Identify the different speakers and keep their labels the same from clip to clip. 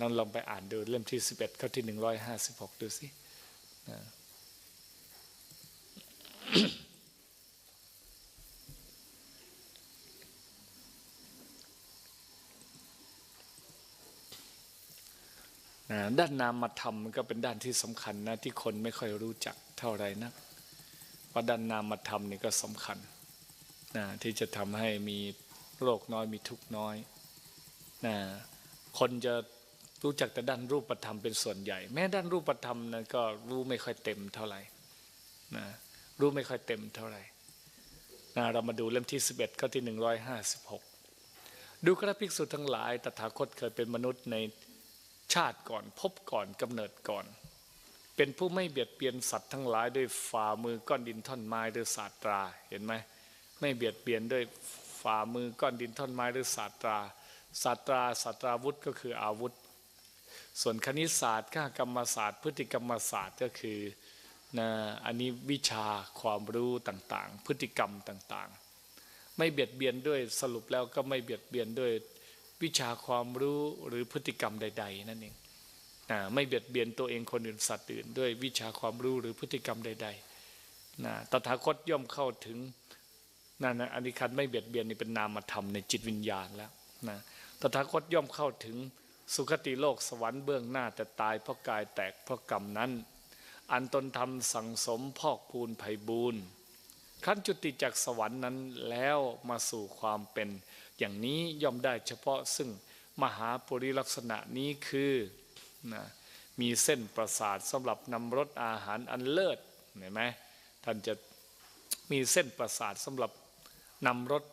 Speaker 1: นั้นลองไปอ่านดูเล่มที่ 11 ข้อที่ 156 ดูสินะด้านนามธรรมมันก็เป็นด้านที่สำคัญนะที่คนไม่ค่อยรู้จักเท่าไรนะว่าด้านนามธรรมนี่ก็สำคัญนะที่จะทำให้มีโรคน้อยมีทุกข์น้อยนะคนจะ รู้จักแต่ด้านรูปธรรมเป็นส่วนใหญ่ แม้ด้านรูปธรรมนั้นก็รู้ไม่ค่อยเต็มเท่าไหร่นะรู้ไม่ค่อยเต็มเท่าไหร่นะเรามาดูเล่มที่ 11ข้อที่ 156 ดูกระภิกษุทั้งหลายตถาคตเคยเป็นมนุษย์ในชาติก่อนพบก่อนกำเนิดก่อน เป็นผู้ไม่เบียดเบียนสัตว์ทั้งหลายด้วยฝ่ามือก้อนดินท่อนไม้หรือศาสตราเห็นไหมไม่เบียดเบียนด้วยฝ่ามือก้อนดินท่อนไม้หรือศาสตราศาสตราศาสตราวุธก็คืออาวุธ ส่วนคณิตศาสตร์ข้ากรรมศาสตร์ พฤติกรรมศาสตร์ก็คือนะอันนี้วิชาความรู้ต่างๆ พฤติกรรมต่างๆ ไม่เบียดเบียนด้วยสรุปแล้วก็ไม่เบียดเบียนด้วยวิชาความรู้หรือพฤติกรรมใด ๆ นั่นเองนะไม่เบียดเบียนตัวเองคนอื่นสัตว์อื่น ด้วยวิชาความรู้หรือพฤติกรรมใดๆนะตถาคตย่อมเข้าถึงนั่นนะอันนี้คันไม่เบียดเบียนนี่เป็นนามธรรมในจิตวิญญาณแล้วนะตถาคตย่อมเข้าถึง สุคติโลกสวรรค์เบื้องหน้าแต่ตายเพราะกายแตกเพราะกรรมนั้น อันตนทำสังสมพอกพูนไพบูรณ์ขั้นจุติจากสวรรค์นั้นแล้วมาสู่ความเป็น อย่างนี้ย่อมได้เฉพาะซึ่งมหาปุริลักษณะนี้คือนะมีเส้นประสาทสำหรับนำรสอาหารอันเลิศเห็นไหมท่านจะมีเส้นประสาทสำหรับนำรส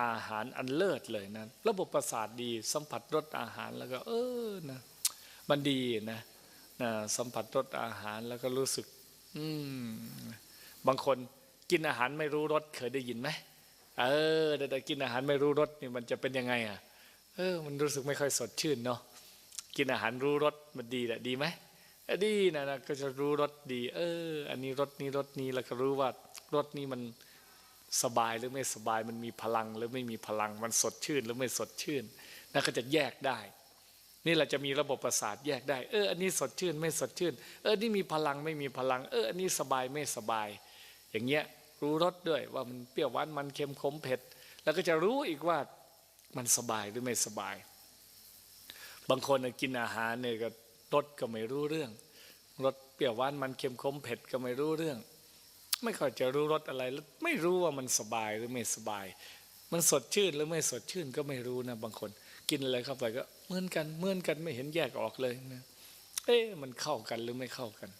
Speaker 1: อาหารอันเลิศเลยนะระบบประสาทดีสัมผัสรสอาหารแล้วก็ เออนะมันดีนะนะสัมผัสรสอาหารแล้วก็รู้สึก อืมบางคนกินอาหารไม่รู้รสเคยได้ยินไหมเออแต่กินอาหารไม่รู้รสนี่มันจะเป็นยังไงอะเออ มันรู้สึกไม่ค่อยสดชื่นเนาะกินอาหารรู้รสมันดีแหละดีไหมดีนะนะก็จะรู้รสดี เออ อันนี้รสนี้รสนี้แล้วก็รู้ว่ารสนี้มัน สบายหรือไม่สบายมันมีพลังหรือไม่มีพลังมันสดชื่นหรือไม่สดชื่นนั่นก็จะแยกได้ นี่เราจะมีระบบประสาทแยกได้ เอออันนี้สดชื่นไม่สดชื่น เออนี่มีพลังไม่มีพลัง เอออันนี้สบายไม่สบาย อย่างเงี้ยรู้รสด้วยว่ามันเปรี้ยวหวานมันเค็มขมเผ็ด แล้วก็จะรู้อีกว่ามันสบายหรือไม่สบาย บางคนกินอาหารเนี่ยก็รสก็ไม่รู้เรื่องรสเปรี้ยวหวานมันเค็มขมเผ็ดก็ไม่รู้เรื่อง ไม่ค่อยจะรู้รสอะไรแล้วไม่รู้ว่ามันสบายหรือไม่สบาย มันสดชื่นหรือไม่สดชื่นก็ไม่รู้นะบางคน กินอะไรเข้าไปก็เหมือนกันเหมือนกันไม่เห็นแยกออกเลยนะเอ๊ะมันเข้ากันหรือไม่เข้ากัน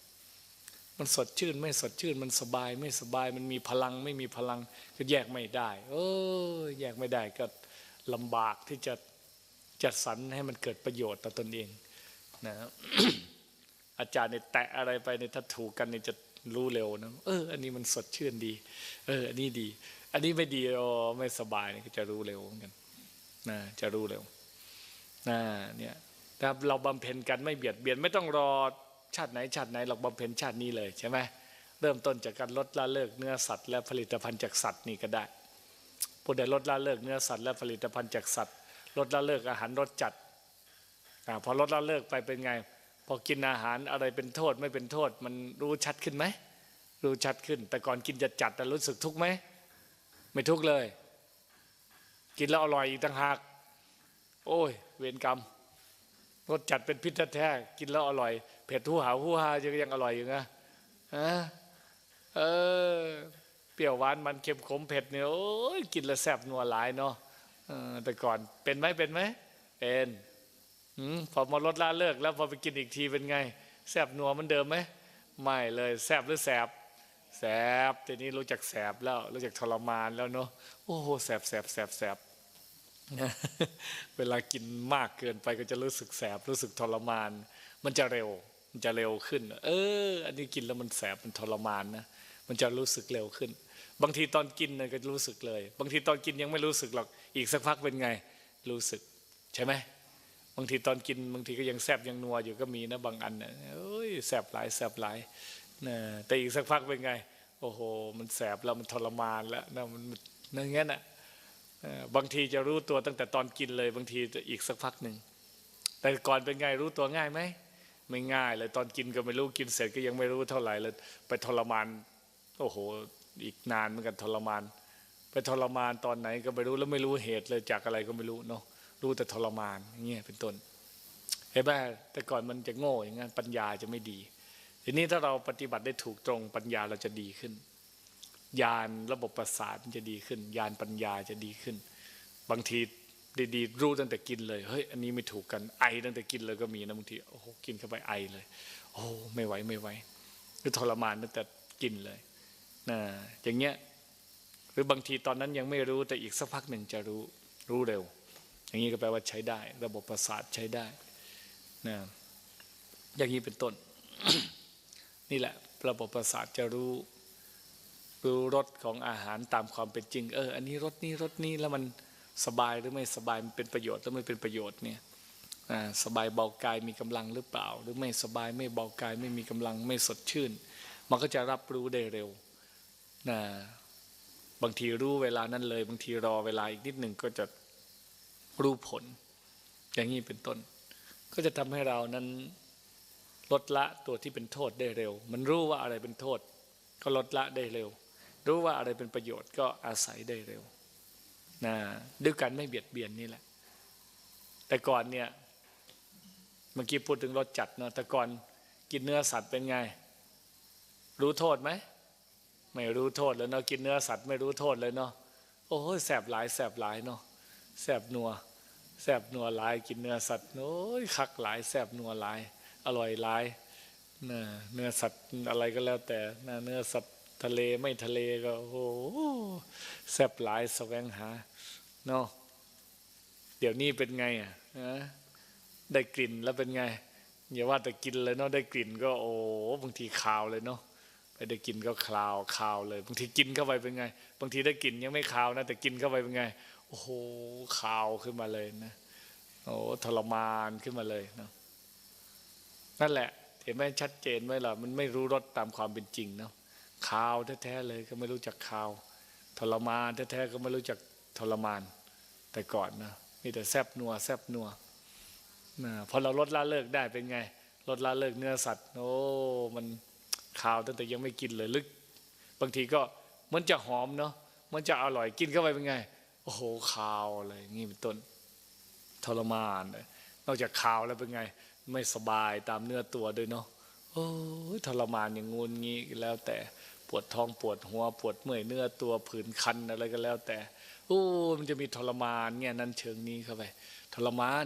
Speaker 1: มันสดชื่นไม่สดชื่น มันสบายไม่สบาย มันมีพลังไม่มีพลังก็แยกไม่ได้ เออแยกไม่ได้ก็ลำบากที่จะจัดสรรให้มันเกิดประโยชน์ต่อตนเองนะอาจารย์เนี่ยแตะอะไรไปเนี่ยถ้าถูกกันเนี่ยจะ รู้เร็วนะเออ อันนี้มันสดชื่นดี เออ อันนี้ดี อันนี้ไม่ดีอ๋อไม่สบายนี่ก็จะรู้เร็วเหมือนกันนะจะรู้เร็วนะเนี่ยถ้าเราบำเพ็ญกันไม่เบียดเบียนไม่ต้องรอชาติไหนชาติไหนเราบำเพ็ญชาตินี้เลยใช่ไหมเริ่มต้นจากการลดละเลิกเนื้อสัตว์และผลิตภัณฑ์จากสัตว์นี่ก็ได้ผู้ใดลดละเลิกเนื้อสัตว์และผลิตภัณฑ์จากสัตว์ลดละเลิกอาหารรสจัดอพอลดละเลิกไปเป็นไง พอกินอาหารอะไรเป็นโทษไม่เป็นโทษ มันรู้ชัดขึ้นไหมรู้ชัดขึ้น แต่ก่อนกินจะจัดแต่รู้สึกทุกข์ไหมไม่ทุกข์เลย กินแล้วอร่อยอีกต่างหาก โอ้ย เวรกรรมรสจัดเป็นพิษแท้ๆกินแล้วอร่อย เผ็ดหูหาหูหายังยังอร่อยอยู่นะฮะเออเปรี้ยวหวานมันเค็มขมเผ็ดเนี่ยโอ้ยกินแล้วแซ่บนัวหลายเนาะแต่ก่อนเป็นไหมเป็นไหมเป็น พอมาลดละเลิก แล้วพอไปกินอีกทีเป็นไงแซ่บนัวมันเดิมไหมไม่เลยแซ่บหรือแสบแสบทีนี้รู้จักแสบแล้วรู้จักทรมานแล้วเนาะโอ้โหแสบแสบแสบแสบเวลากินมากเกินไปก็จะรู้สึกแสบรู้สึกทรมาน มันจะเร็ว มันจะเร็วขึ้น เออ อันนี้กินแล้วมันแสบมันทรมานนะมันจะรู้สึกเร็วขึ้น บางทีตอนกินเนี่ยก็รู้สึกเลย บางทีตอนกินยังไม่รู้สึกหรอกอีกสักพักเป็นไง รู้สึกใช่ไหม บางทีตอนกินบางทีก็ยังแสบยังนัวอยู่ก็มีนะบางอันเนี่ยเอ้ยแสบหลายแสบหลายนะแต่อีกสักพักเป็นไง โอ้โห มันแสบแล้วมันทรมานแล้วนะมันนั่นงั้นอะบางทีจะรู้ตัวตั้งแต่ตอนกินเลย บางทีจะอีกสักพักหนึ่งแต่ก่อนเป็นไงรู้ตัวง่ายไหมไม่ง่ายเลยตอนกินก็ไม่รู้กินเสร็จก็ยังไม่รู้เท่าไหร่เลยไปทรมานโอ้โห อีกนานเหมือนกันทรมาน ไปทรมานตอนไหนก็ไม่รู้แล้วไม่รู้เหตุเลยจากอะไรก็ไม่รู้เนาะ รู้แต่ทรมานอย่างเงี้ยเป็นต้นเห็นไหมแต่ก่อนมันจะโง่อย่างนั้นปัญญาจะไม่ดี ทีนี้ถ้าเราปฏิบัติได้ถูกตรงปัญญาเราจะดีขึ้นญาณระบบประสาทมันจะดีขึ้นญาณปัญญาจะดีขึ้น บางทีดีๆรู้ตั้งแต่กินเลยเฮ้ยอันนี้ไม่ถูกกันไอตั้งแต่กินเลยก็มีนะบางทีโอ้โหกินเข้าไปไอเลย โอ้ไม่ไหวไม่ไหวหรือทรมานตั้งแต่กินเลยนะอย่างเงี้ยหรือบางทีตอนนั้นยังไม่รู้แต่อีกสักพักหนึ่งจะรู้รู้เร็ว อย่างนี้ก็แปลว่าใช้ได้ ระบบประสาทใช้ได้นะอย่างนี้เป็นต้น นี่แหละ ระบบประสาทจะรู้รู้รสของอาหารตามความเป็นจริง เออ อันนี้รสนี้รสนี้แล้วมันสบายหรือไม่สบายมันเป็นประโยชน์หรือไม่เป็นประโยชน์เนี่ยสบายเบากายมีกำลังหรือเปล่า หรือไม่สบายไม่เบากายไม่มีกำลังไม่สดชื่น มันก็จะรับรู้ได้เร็วนะบางทีรู้เวลานั้นเลย บางทีรอเวลาอีกนิดหนึ่งก็จะ รู้ผล อย่างนี้เป็นต้น ก็จะทำให้เรานั้นลดละตัวที่เป็นโทษได้เร็ว มันรู้ว่าอะไรเป็นโทษ ก็ลดละได้เร็ว รู้ว่าอะไรเป็นประโยชน์ก็อาศัยได้เร็วนะด้วยการไม่เบียดเบียนนี่แหละ แต่ก่อนเนี่ยเมื่อกี้พูดถึงรสจัดเนาะแต่ก่อนกินเนื้อสัตว์เป็นไง รู้โทษไหมไม่รู้โทษแล้วเนาะกินเนื้อสัตว์ไม่รู้โทษเลยเนาะโอ้ยแสบหลายแสบหลายเนาะ แสบนัวแสบนัวหลายกินเนื้อสัตว์โอ้ยคักหลายแสบนัวหลาย อร่อยหลายนะเนื้อสัตว์อะไรก็แล้วแต่เนื้อสัตว์ทะเลไม่ทะเลก็โอ้โหแสบหลายสแสวงหาเนาะเดี๋ยวนี้เป็นไงอะนะได้กลิ่นแล้วเป็นไงอย่าว่าแต่กินเลยเนาะได้กลิ่นก็โอ้บางทีคาวเลยเนาะไปได้กินก็คลาวคาวเลย บางทีกินเข้าไปเป็นไง บางทีได้กลิ่นยังไม่คาวนะแต่กินเข้าไปเป็นไง โอ้โหคาวขึ้นมาเลยนะโอ้ทรมานขึ้นมาเลยเนาะนั่นแหละ เห็นไหมชัดเจนไหมล่ะมันไม่รู้รสตามความเป็นจริงเนาะคาวแท้ๆเลยก็ไม่รู้จักคาว ทรมานแท้ๆก็ไม่รู้จักทรมาน แต่ก่อนนะมีแต่แซบนัวแซบนัวนะพอเราลดละเลิกได้เป็นไงลดละเลิกเนื้อสัตว์ โอ้มันคาวตั้งแต่ยังไม่กินเลยลึก บางทีก็มันจะหอมเนาะมันจะอร่อยกินเข้าไปเป็นไง โอ้โหคาวอะไรอย่างนี้เป็นต้นทรมานเลยนอกจากคาวแล้วเป็นไง ไม่สบายตามเนื้อตัวด้วยเนาะโอ้ทรมานอย่างงูนงี้แล้วแต่ปวดท้องปวดหัวปวดเมื่อยเนื้อตัวผื่นคันอะไรก็แล้ว แต่โอ้มันจะมีทรมานเงี้ยนั้นเชิงนี้เข้าไปทรมาน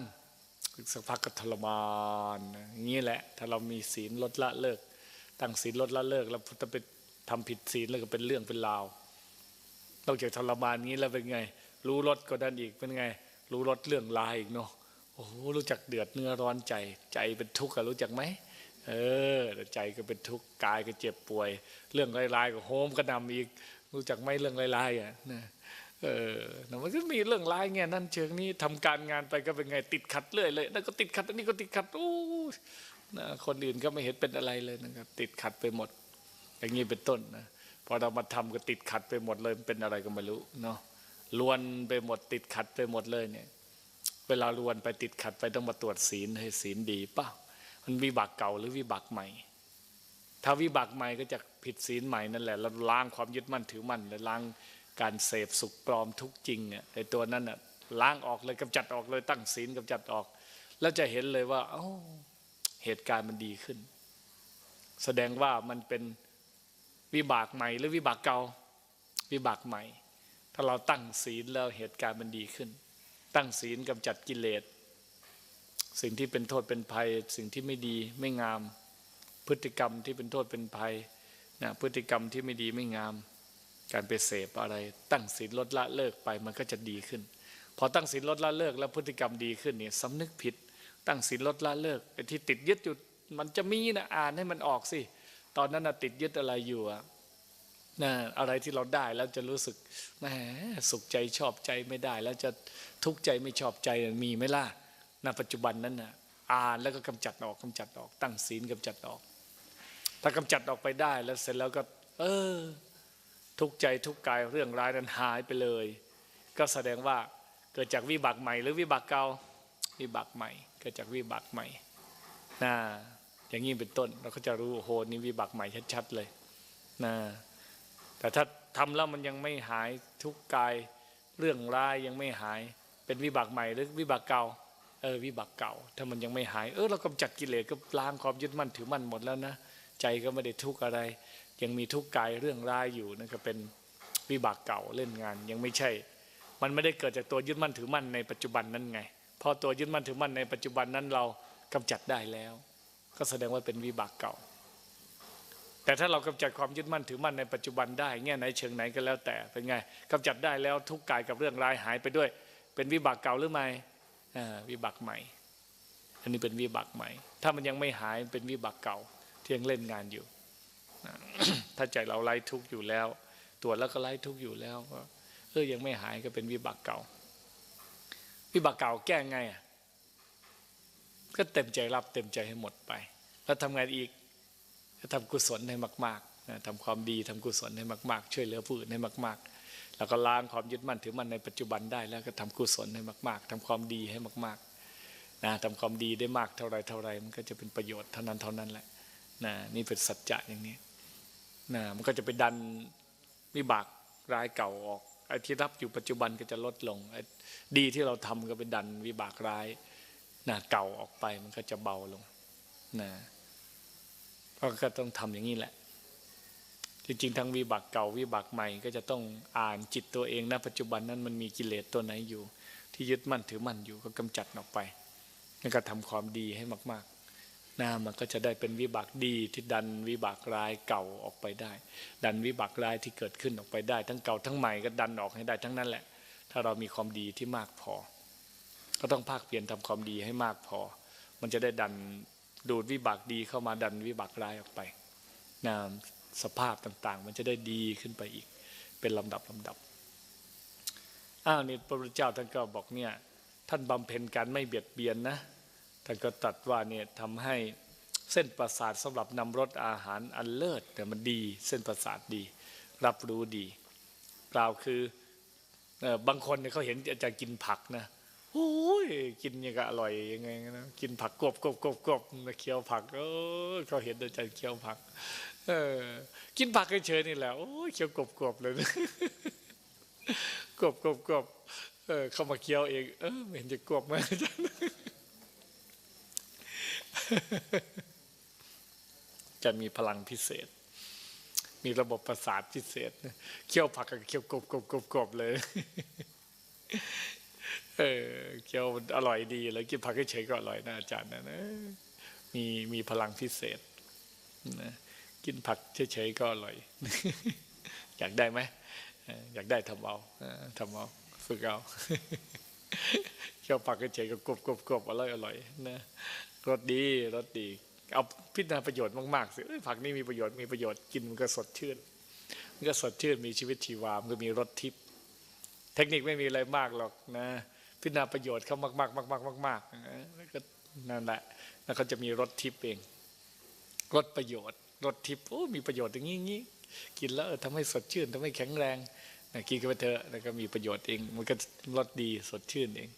Speaker 1: สักพักก็ทรมานอย่างนี้แหละ ถ้าเรามีศีลลดละเลิก ตั้งศีลลดละเลิก แล้วถ้าไปทำผิดศีลแล้วก็เป็นเรื่องเป็นราวนอกจากทรมานงี้แล้วเป็นไง รู้รสก็ดันอีกเป็นไง รู้รสเรื่องลายอีกเนาะโอ้โหรู้จักเดือดเนื้อร้อนใจ ใจเป็นทุกข์อะรู้จักไหมเออแต่ใจก็เป็นทุกข์กายก็เจ็บป่วย เรื่องลายๆก็โฮมกระนำอีก รู้จักไหมเรื่องลายๆอะนะเออมันก็มีเรื่องลายเงี้ยนั่นเชิงนี้ทำการงานไปก็เป็นไงติดขัดเรื่อยเลยนั่นก็ติดขัดอันนี้ก็ติดขัดโอ้นะคนอื่นก็ไม่เห็นเป็นอะไรเลยนะครับติดขัดไปหมด อย่างนี้เป็นต้นนะพอเรามาทำก็ติดขัดไปหมดเลยเป็นอะไรก็ไม่รู้เนาะ ลวนไปหมดติดขัดไปหมดเลยเนี่ย เวลาลวนไปติดขัดไปต้องมาตรวจศีลให้ศีลดีป่ะมันวิบากเก่าหรือวิบากใหม่ ถ้าวิบากใหม่ก็จะผิดศีลใหม่นั่นแหละแล้วล้างความยึดมั่นถือมั่นและล้างการเสพสุขปลอมทุกจริงเนี่ยไอ้ตัวนั้นน่ะล้างออกเลยกำจัดออกเลยตั้งศีลกำจัดออก แล้วจะเห็นเลยว่า เอ้าเหตุการณ์มันดีขึ้น แสดงว่ามันเป็นวิบากใหม่หรือวิบากเก่าวิบากใหม่ ถ้าเราตั้งศีลแล้วเหตุการณ์มันดีขึ้น ตั้งศีลกำจัดกิเลส สิ่งที่เป็นโทษเป็นภัย สิ่งที่ไม่ดีไม่งาม พฤติกรรมที่เป็นโทษเป็นภัยนะพฤติกรรมที่ไม่ดีไม่งาม การไปเสพอะไร ตั้งศีลลดละเลิกไปมันก็จะดีขึ้น พอตั้งศีลลดละเลิกแล้วพฤติกรรมดีขึ้นเนี่ยสำนึกผิด ตั้งศีลลดละเลิกไอ้ที่ติดยึดอยู่มันจะมีนะอ่านให้มันออกสิตอนนั้นนะติดยึดอะไรอยู่อะ นะอะไรที่เราได้แล้วจะรู้สึกแหมสุขใจชอบใจไม่ได้ แล้วจะทุกข์ใจไม่ชอบใจมีไหมล่ะณปัจจุบันนั้นนะอ่านแล้วก็กำจัดออกกำจัดออก ตั้งศีลกำจัดออก ถ้ากำจัดออกไปได้แล้วเสร็จแล้วก็ เออ ทุกข์ใจทุกข์กายเรื่องร้ายนั้นหายไปเลย ก็แสดงว่าเกิดจากวิบากใหม่ หรือวิบากเก่าวิบากใหม่ เกิดจากวิบากใหม่นะอย่างนี้เป็นต้นเราก็จะรู้โอ้โหนี่วิบากใหม่ชัดๆเลยนะ แต่ถ้าทำแล้วมันยังไม่หายทุกกายเรื่องร้ายยังไม่หาย เป็นวิบากใหม่หรือวิบากเก่าเออวิบากเก่า ถ้ามันยังไม่หายเออเรากำจัดกิเลสก็ล้างความยึดมั่นถือมั่นหมดแล้วนะใจก็ไม่ได้ทุกข์อะไร ยังมีทุกข์กายเรื่องร้ายอยู่นั่นก็เป็นวิบากเก่าเล่นงานยังไม่ใช่ มันไม่ได้เกิดจากตัวยึดมั่นถือมั่นในปัจจุบันนั้นไงพอตัวยึดมั่นถือมั่นในปัจจุบันนั้นเรากำจัดได้แล้ว ก็แสดงว่าเป็นวิบากเก่า แต่ถ้าเรากำจัดความยึดมั่นถือมั่นในปัจจุบันได้แง่ไหนเชิงไหนก็แล้วแต่เป็นไงกำจัดได้แล้วทุกกายกับเรื่องร้ายหายไปด้วย เป็นวิบากเก่าหรือไม่อ่าวิบากใหม่ อันนี้เป็นวิบากใหม่ ถ้ามันยังไม่หายเป็นวิบากเก่าที่ยังเล่นงานอยู่ ถ้าใจเราไล่ทุกข์อยู่แล้ว ตรวจแล้วก็ไล่ทุกข์อยู่แล้วก็เออยังไม่หายก็เป็นวิบากเก่า วิบากเก่าแก้ไงอะก็เต็มใจรับเต็มใจให้หมดไป แล้วทำไงอีก ทำกุศลให้มากๆนะทำความดีทำกุศลให้มากๆ ช่วยเหลือผู้อื่นให้มาก ๆ แล้วก็ล้างความยึดมั่นถือมั่นในปัจจุบันได้แล้วก็ทำกุศลให้มากๆทำความดีให้มากๆนะทำความดีได้มากเท่าไรเท่าไรมันก็จะเป็นประโยชน์เท่านั้นเท่านั้นแหละนะนี่เป็นสัจจะอย่างนี้นะมันก็จะไปดันวิบากร้ายเก่าออกไอ้ที่รับอยู่ปัจจุบันก็จะลดลงไอ้ดีที่เราทำก็ไปดันวิบากร้ายนะเก่าออกไปมันก็จะเบาลงนะ เพราะก็ต้องทำอย่างนี้แหละ จริงๆทั้งวิบากเก่าวิบากใหม่ ก็จะต้องอ่านจิตตัวเองนะปัจจุบันนั้นมันมีกิเลสตัวไหนอยู่ ที่ยึดมั่นถือมั่นอยู่ก็กำจัดออกไปแล้วก็ทำความดีให้มากๆนะมันก็จะได้เป็นวิบากดีที่ดันวิบากร้ายเก่าออกไปได้ ดันวิบากร้ายที่เกิดขึ้นออกไปได้ ทั้งเก่าทั้งใหม่ก็ดันออกให้ได้ทั้งนั้นแหละ ถ้าเรามีความดีที่มากพอ ก็ต้องภาคเปลี่ยนทำความดีให้มากพอ มันจะได้ดัน ดูดวิบากดีเข้ามาดันวิบากร้ายออกไปนะสภาพต่างๆ มันจะได้ดีขึ้นไปอีก เป็นลำดับลำดับอ้าวนี่พระพุทธเจ้าท่านก็บอกเนี่ยท่านบำเพ็ญการไม่เบียดเบียนนะท่านก็ตรัสว่าเนี่ยทำให้เส้นประสาทสำหรับนำรสอาหารอันเลิศแต่มันดีเส้นประสาทดี รับรู้ดีกล่าวคือเอ่อบางคนเนี่ยเขาเห็นอาจารย์กินผักนะ โอ้ยกินยังก็อร่อยยังไงนะกินผักกบกบกบกบเคี้ยวผักเออเขาเห็นอาจารย์เคี้ยวผัก เออ กินผักเฉยๆนี่แหละโอ้ยเคี้ยวกบกบเลยนะกบกบกบเออเข้ามาเคี้ยวเองเออเห็นจะกบไหมอาจารย์จะมีพลังพิเศษ มีระบบประสาทพิเศษเคี้ยวผักกับเคี้ยวกบกบกบกบเลย เออเคี้ยวอร่อยดี แล้วกินผักเฉยๆก็อร่อยนะอาจารย์นะนะมีมีพลังพิเศษนะกินผักเฉยๆก็อร่อย อยากได้ไหมอยากได้ทำเอาทำเอาฝึกเอาเคี้ยวผักเฉยๆก็กรบกบกบอร่อยอร่อยนะรสดีรสดี เอาพิจารณาประโยชน์มากๆสิผักนี่มีประโยชน์มีประโยชน์กินมันก็สดชื่นมันก็สดชื่นมีชีวิตชีวามันก็มีรสทิพย์เทคนิคไม่มีอะไรมากหรอกนะ พิจารณาประโยชน์เขามากๆมากๆมากๆมากๆนะแล้วก็นั่นแหละ แล้วเขาจะมีรถทิพย์เองรถประโยชน์รถทิพย์โอ้มีประโยชน์อย่างนี้อย่างนี้กินแล้วเออทำให้สดชื่นทำให้แข็งแรงนะกินกันไปเถอะแล้วก็มีประโยชน์เอง มันก็รสดีสดชื่นเอง